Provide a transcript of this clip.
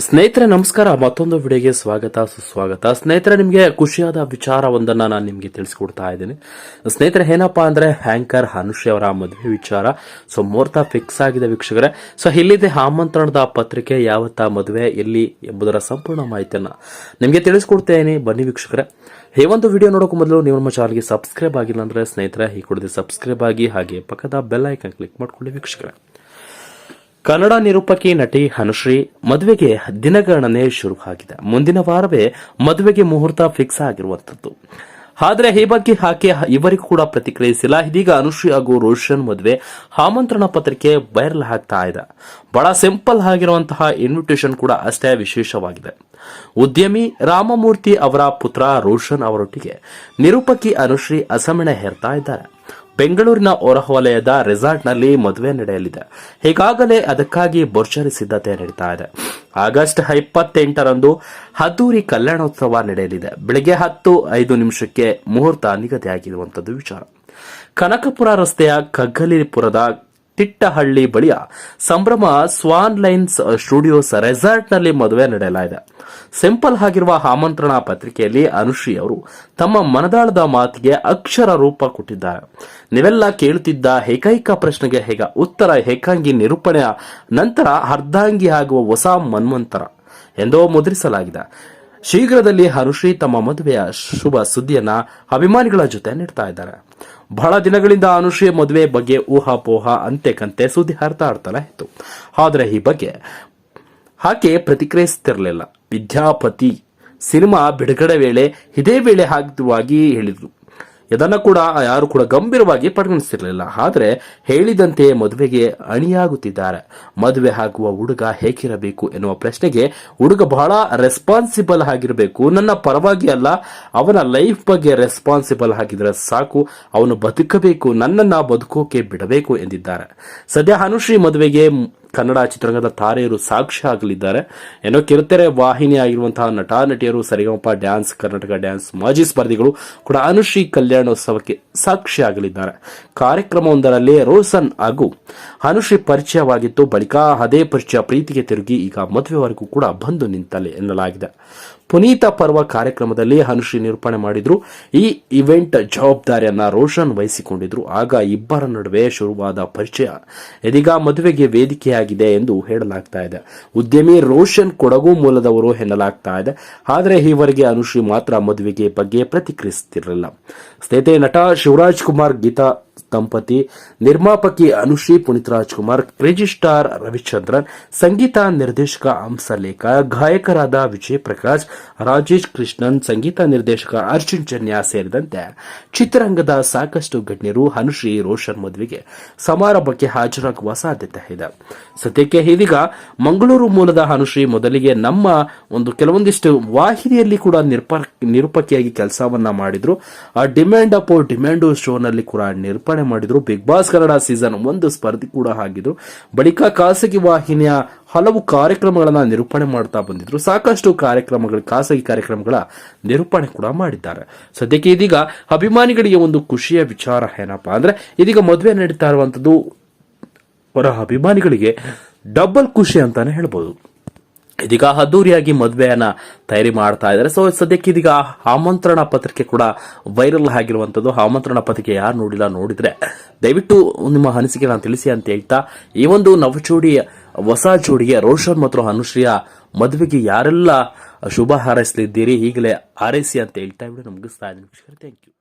ಸ್ನೇಹಿತರೆ, ನಮಸ್ಕಾರ. ಮತ್ತೊಂದು ವಿಡಿಯೋಗೆ ಸ್ವಾಗತ, ಸುಸ್ವಾಗತ. ಸ್ನೇಹಿತರೆ, ನಿಮಗೆ ಖುಷಿಯಾದ ವಿಚಾರವೊಂದನ್ನ ನಾನು ನಿಮಗೆ ತಿಳಿಸ್ಕೊಡ್ತಾ ಇದ್ದೀನಿ. ಸ್ನೇಹಿತರೆ, ಏನಪ್ಪಾ ಅಂದ್ರೆ ಹ್ಯಾಂಕರ್ ಅನುಶ್ರೀ ಅವರ ಮದುವೆ ವಿಚಾರ. ಸೊ, ಮುಹೂರ್ತ ಫಿಕ್ಸ್ ಆಗಿದೆ ವೀಕ್ಷಕರೇ. ಸೊ, ಇಲ್ಲಿದೆ ಆಮಂತ್ರಣದ ಪತ್ರಿಕೆ ಯಾವತ್ತ ಮದುವೆ ಎಲ್ಲಿ ಎಂಬುದರ ಸಂಪೂರ್ಣ ಮಾಹಿತಿಯನ್ನ ನಿಮಗೆ ತಿಳಿಸ್ಕೊಡ್ತೇನೆ. ಬನ್ನಿ ವೀಕ್ಷಕರೇ. ಈ ಒಂದು ವಿಡಿಯೋ ನೋಡೋಕೆ ಮೊದಲು ನೀವು ನಮ್ಮ ಚಾನಲ್ಗೆ ಸಬ್ಸ್ಕ್ರೈಬ್ ಆಗಿಲ್ಲ ಅಂದ್ರೆ ಸ್ನೇಹಿತರೆ, ಈ ಕೂಡದೆ ಸಬ್ಸ್ಕ್ರೈಬ್ ಆಗಿ ಹಾಗೆ ಪಕ್ಕದ ಬೆಲ್ ಐಕನ್ ಕ್ಲಿಕ್ ಮಾಡ್ಕೊಳ್ಳಿ ವೀಕ್ಷಕರೇ. ಕನ್ನಡ ನಿರೂಪಕಿ ನಟಿ ಅನುಶ್ರೀ ಮದುವೆಗೆ ದಿನಗಣನೆ ಶುರುವಾಗಿದೆ. ಮುಂದಿನ ವಾರವೇ ಮದುವೆಗೆ ಮುಹೂರ್ತ ಫಿಕ್ಸ್ ಆಗಿರುವಂತದ್ದು ಆದರೆ ಈ ಬಗ್ಗೆ ಆಕೆ ಇವರಿಗೂ ಕೂಡ ಪ್ರತಿಕ್ರಿಯಿಸಿಲ್ಲ. ಇದೀಗ ಅನುಶ್ರೀ ಹಾಗೂ ರೋಷನ್ ಮದುವೆ ಆಮಂತ್ರಣ ಪತ್ರಿಕೆ ವೈರಲ್ ಆಗ್ತಾ ಇದೆ. ಬಹಳ ಸಿಂಪಲ್ ಆಗಿರುವಂತಹ ಇನ್ವಿಟೇಷನ್ ಕೂಡ ಅಷ್ಟೇ ವಿಶೇಷವಾಗಿದೆ. ಉದ್ಯಮಿ ರಾಮಮೂರ್ತಿ ಅವರ ಪುತ್ರ ರೋಷನ್ ಅವರೊಟ್ಟಿಗೆ ನಿರೂಪಕಿ ಅನುಶ್ರೀ ಅಸಮಣೆ ಹೇರ್ತಾ ಇದ್ದಾರೆ. ಬೆಂಗಳೂರಿನ ಹೊರವಲಯದ ರೆಸಾರ್ಟ್ನಲ್ಲಿ ಮದುವೆ ನಡೆಯಲಿದೆ. ಈಗಾಗಲೇ ಅದಕ್ಕಾಗಿ ಭರ್ಜರಿ ಸಿದ್ಧತೆ ನಡೀತಾ ಇದೆ. ಆಗಸ್ಟ್ ಇಪ್ಪತ್ತೆಂಟರಂದು ಹದ್ದೂರಿ ಕಲ್ಯಾಣೋತ್ಸವ ನಡೆಯಲಿದೆ. ಬೆಳಗ್ಗೆ ಹತ್ತು, ಐದು ನಿಮಿಷಕ್ಕೆ ಮುಹೂರ್ತ ನಿಗದಿಯಾಗಿರುವಂತದ್ದು ವಿಚಾರ. ಕನಕಪುರ ರಸ್ತೆಯ ಕಗ್ಗಲಿಪುರದ ತಿಟ್ಟಹಳ್ಳಿ ಬಳಿಯ ಸಂಭ್ರಮ ಸ್ವಾನ್ ಲೈನ್ಸ್ ಸ್ಟುಡಿಯೋಸ್ ರೆಸಾರ್ಟ್ನಲ್ಲಿ ಮದುವೆ ನಡೆಯಲಾಗಿದೆ. ಸಿಂಪಲ್ ಆಗಿರುವ ಆಮಂತ್ರಣ ಪತ್ರಿಕೆಯಲ್ಲಿ ಅನುಶ್ರೀ ಅವರು ತಮ್ಮ ಮನದಾಳದ ಮಾತಿಗೆ ಅಕ್ಷರ ರೂಪ ಕೊಟ್ಟಿದ್ದಾರೆ. ನೀವೆಲ್ಲ ಕೇಳುತ್ತಿದ್ದ ಏಕೈಕ ಪ್ರಶ್ನೆಗೆ ಹೇಗ ಉತ್ತರ, ಏಕಾಂಗಿ ನಿರೂಪಣೆಯ ನಂತರ ಅರ್ಧಾಂಗಿ ಆಗುವ ಹೊಸ ಮನ್ವಂತರ ಎಂದೋ ಮುದ್ರಿಸಲಾಗಿದೆ. ಶೀಘ್ರದಲ್ಲಿ ಅನುಶ್ರೀ ತಮ್ಮ ಮದುವೆಯ ಶುಭ ಸುದ್ದಿಯನ್ನ ಅಭಿಮಾನಿಗಳ ಜೊತೆ ನೀಡ್ತಾ ಇದ್ದಾರೆ. ಬಹಳ ದಿನಗಳಿಂದ ಅನುಶ್ರೀ ಮದುವೆ ಬಗ್ಗೆ ಊಹಾಪೋಹ ಅಂತೆ ಕಂತೆ ಸುದ್ದಿ ಹರಿತಾಡ್ತಲೇ ಇತ್ತು. ಆದರೆ ಈ ಬಗ್ಗೆ ಆಕೆ ಪ್ರತಿಕ್ರಿಯಿಸುತ್ತಿರಲಿಲ್ಲ ವಿದ್ಯಾಪತಿ ಸಿನಿಮಾ ಬಿಡುಗಡೆ ವೇಳೆ ಇದೇ ವೇಳೆ ಆಗಿರುವಾಗಿ ಹೇಳಿದ್ರು. ಇದನ್ನ ಕೂಡ ಯಾರು ಕೂಡ ಗಂಭೀರವಾಗಿ ಪರಿಗಣಿಸಿರಲಿಲ್ಲ. ಆದರೆ ಹೇಳಿದಂತೆ ಮದುವೆಗೆ ಅಣಿಯಾಗುತ್ತಿದ್ದಾರೆ. ಮದುವೆ ಆಗುವ ಹುಡುಗ ಹೇಗಿರಬೇಕು ಎನ್ನುವ ಪ್ರಶ್ನೆಗೆ ಹುಡುಗ ಬಹಳ ರೆಸ್ಪಾನ್ಸಿಬಲ್ ಆಗಿರಬೇಕು. ನನ್ನ ಪರವಾಗಿ ಅಲ್ಲ, ಅವನ ಲೈಫ್ ಬಗ್ಗೆ ರೆಸ್ಪಾನ್ಸಿಬಲ್ ಆಗಿದ್ರೆ ಸಾಕು. ಅವನು ಬದುಕಬೇಕು, ನನ್ನನ್ನು ಬದುಕೋಕೆ ಬಿಡಬೇಕು ಎಂದಿದ್ದಾರೆ. ಸದ್ಯ ಅನುಶ್ರೀ ಮದುವೆಗೆ ಕನ್ನಡ ಚಿತ್ರರಂಗದ ತಾರೆಯರು ಸಾಕ್ಷಿ ಆಗಲಿದ್ದಾರೆ. ಏನೋ ಕಿರುತೆರೆ ವಾಹಿನಿ ಆಗಿರುವಂತಹ ನಟ ನಟಿಯರು ಸರಿಗಮಪ ಡ್ಯಾನ್ಸ್, ಕರ್ನಾಟಕ ಡ್ಯಾನ್ಸ್ ಮಾಜಿ ಸ್ಪರ್ಧಿಗಳು ಕೂಡ ಅನುಶ್ರೀ ಕಲ್ಯಾಣೋತ್ಸವಕ್ಕೆ ಸಾಕ್ಷಿ ಆಗಲಿದ್ದಾರೆ. ಕಾರ್ಯಕ್ರಮವೊಂದರಲ್ಲಿ ರೋಸನ್ ಹಾಗೂ ಅನುಶ್ರೀ ಪರಿಚಯವಾಗಿತ್ತು ಬಳಿಕ ಅದೇ ಪರಿಚಯ ಪ್ರೀತಿಗೆ ತಿರುಗಿ ಈಗ ಮದುವೆವರೆಗೂ ಕೂಡ ಬಂದು ನಿಂತಲೆ ಎನ್ನಲಾಗಿದೆ. ಪುನೀತ ಪರ್ವ ಕಾರ್ಯಕ್ರಮದಲ್ಲಿ ಅನುಶ್ರೀ ನಿರೂಪಣೆ ಮಾಡಿದ್ರು. ಈ ಇವೆಂಟ್ ಜವಾಬ್ದಾರಿಯನ್ನ ರೋಷನ್ ವಹಿಸಿಕೊಂಡಿದ್ರು. ಆಗ ಇಬ್ಬರ ನಡುವೆ ಶುರುವಾದ ಪರಿಚಯ. ಇದೀಗ ಮದುವೆಗೆ ವೇದಿಕೆಯಾಗಿದೆ ಎಂದು ಹೇಳಲಾಗ್ತಾ ಇದೆ. ಉದ್ಯಮಿ ರೋಷನ್ ಕೊಡಗು ಮೂಲದವರು ಎನ್ನಲಾಗ್ತಾ ಇದೆ. ಆದರೆ ಈವರೆಗೆ ಅನುಶ್ರೀ ಮಾತ್ರ ಮದುವೆಗೆ ಬಗ್ಗೆ ಪ್ರತಿಕ್ರಿಯಿಸುತ್ತಿರಲಿಲ್ಲ. ಸ್ನೇಹಿತರೆ ನಟ ಶಿವರಾಜ್ ಕುಮಾರ್ ಗೀತಾ ದಂಪತಿ ನಿರ್ಮಾಪಕಿ ಅನುಶ್ರೀ ಪುನೀತ್ ರಾಜ್ಕುಮಾರ್ ಕ್ರೇಜಿ ಸ್ಟಾರ್ ರವಿಚಂದ್ರನ್, ಸಂಗೀತ ನಿರ್ದೇಶಕ ಹಂಸಲೇಖ, ಗಾಯಕರಾದ ವಿಜಯ್ ಪ್ರಕಾಶ್, ರಾಜೇಶ್ ಕೃಷ್ಣನ್, ಸಂಗೀತ ನಿರ್ದೇಶಕ ಅರ್ಜುನ್ ಜನ್ಯ ಸೇರಿದಂತೆ ಚಿತ್ರರಂಗದ ಸಾಕಷ್ಟು ಗಣ್ಯರು ಅನುಶ್ರೀ ರೋಷನ್ ಮದುವೆಗೆ ಸಮಾರಂಭಕ್ಕೆ ಹಾಜರಾಗುವ ಸಾಧ್ಯತೆ ಇದೆ. ಸದ್ಯಕ್ಕೆ ಇದೀಗ ಮಂಗಳೂರು ಮೂಲದ ಅನುಶ್ರೀ ಮೊದಲಿಗೆ ನಮ್ಮ ಒಂದು ಕೆಲವೊಂದಿಷ್ಟು ವಾಹಿನಿಯಲ್ಲಿ ಕೂಡ ನಿರೂಪ, ನಿರೂಪಕಿಯಾಗಿ ಕೆಲಸವನ್ನ ಮಾಡಿದ್ರು. ಆ ಡಿಮ್ಯಾಂಡ್ ಅಪ್ ಡಿಮ್ಯಾಂಡ್ ಶೋನಲ್ಲಿ ಕೂಡ ನಿರೂಪಣೆ ಮಾಡಿದ್ರು. ಬಿಗ್ ಬಾಸ್ ಕನ್ನಡ ಸೀಸನ್ ಒಂದು ಸ್ಪರ್ಧಿ ಕೂಡ ಆಗಿದ್ರು ಬಳಿಕ ಖಾಸಗಿ ವಾಹಿನಿಯ ಹಲವು ಕಾರ್ಯಕ್ರಮಗಳನ್ನ ನಿರೂಪಣೆ ಮಾಡ್ತಾ ಬಂದಿದ್ರು. ಸಾಕಷ್ಟು ಕಾರ್ಯಕ್ರಮಗಳು, ಖಾಸಗಿ ಕಾರ್ಯಕ್ರಮಗಳ ನಿರೂಪಣೆ ಕೂಡ ಮಾಡಿದ್ದಾರೆ. ಸದ್ಯಕ್ಕೆ ಇದೀಗ ಅಭಿಮಾನಿಗಳಿಗೆ ಒಂದು ಖುಷಿಯ ವಿಚಾರ ಏನಪ್ಪಾ ಅಂದ್ರೆ, ಇದೀಗ ಮದುವೆ ನಡೀತಾ ಇರುವಂತದ್ದು ಅವರ ಅಭಿಮಾನಿಗಳಿಗೆ ಡಬಲ್ ಖುಷಿ ಅಂತಾನೆ ಹೇಳ್ಬೋದು. ಇದೀಗ ಅದ್ದೂರಿಯಾಗಿ ಮದುವೆಯನ್ನ ತಯಾರಿ ಮಾಡ್ತಾ ಇದ್ದಾರೆ. ಸೊ ಸದ್ಯಕ್ಕೆ ಇದೀಗ ಆಮಂತ್ರಣ ಪತ್ರಿಕೆ ಕೂಡ ವೈರಲ್ ಆಗಿರುವಂತದ್ದು. ಆಮಂತ್ರಣ ಪತ್ರಿಕೆ ಯಾರು ನೋಡಿಲ್ಲ, ನೋಡಿದ್ರೆ. ದಯವಿಟ್ಟು ನಿಮ್ಮ ಅನಿಸಿಕೆ ನಾನು ತಿಳಿಸಿ ಅಂತ ಹೇಳ್ತಾ, ಈ ಒಂದು ನವಜೋಡಿ, ಹೊಸ ಜೋಡಿಗೆ ರೋಷನ್ ಮತ್ತು ಅನುಶ್ರೀಯ ಮದುವೆಗೆ ಯಾರೆಲ್ಲ ಶುಭ ಹಾರೈಸಲಿದ್ದೀರಿ, ಈಗಲೇ ಹಾರೈಸಿ ಅಂತ ಹೇಳ್ತಾ ಬಿಡು ನಮಗೆ ಇದ್ದೀನಿ. Thank you